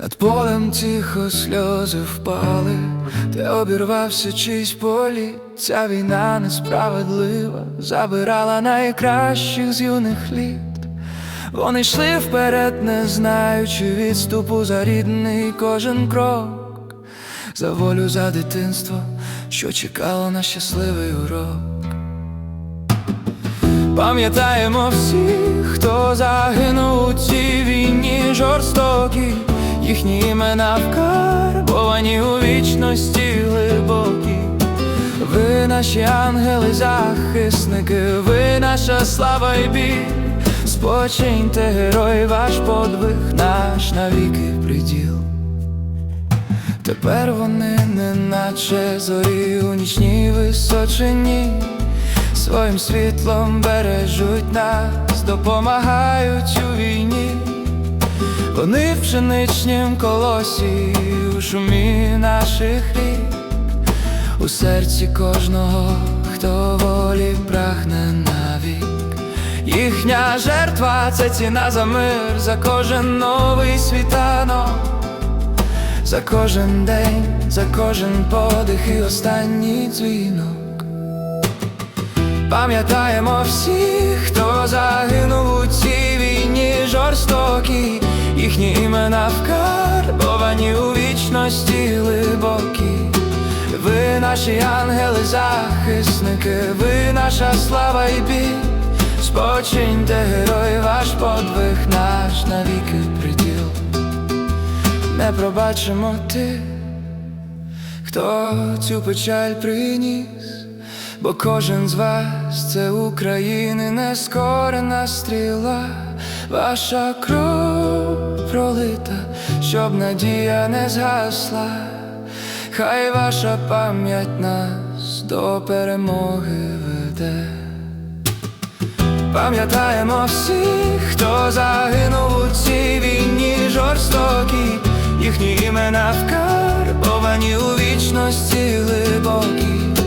Над полем тихо сльози впали, де обірвався чийсь полі. Ця війна несправедлива, забирала найкращих з юних літ. Вони йшли вперед, не знаючи відступу за рідний кожен крок, за волю, за дитинство, що чекало на щасливий урок. Пам'ятаємо всіх, хто загинув у цій війні жорстокій, їхні імена вкарбовані у вічності глибокій. Ви наші ангели, захисники, ви наша слава і біль. Спочиньте, герой, ваш подвиг, наш навіки приділ. Тепер вони не наче зорі у нічній височині, своїм світлом бережуть нас, допомагають у війні. Вони в пшеничнім колосі, у шумі наших рік, у серці кожного, хто волі прагне навік. Їхня жертва це ціна за мир, за кожен новий світанок. За кожен день, за кожен подих і останній дзвінок. Пам'ятаємо всіх, хто загинув у цій війні жорстокій, вкарбовані у вічності глибокій. Ви наші ангели, захисники, ви наша слава і біль. Спочиньте, герой, ваш подвиг, наш навіки приділ не пробачимо ти, хто цю печаль приніс, бо кожен з вас це України нескорена стріла, ваша кров пролита, щоб надія не згасла, хай ваша пам'ять нас до перемоги веде. Пам'ятаємо всіх, хто загинув у цій війні жорстокій, їхні імена вкарбовані у вічності глибокій.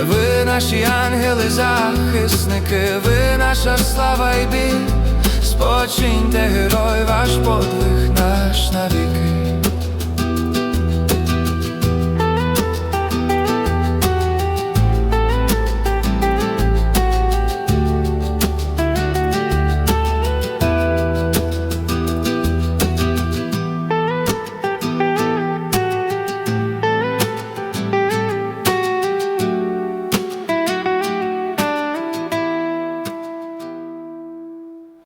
Ви наші ангели, захисники, ви наша слава і біль. Спочиньте, герой, ваш подвиг, наш навіки.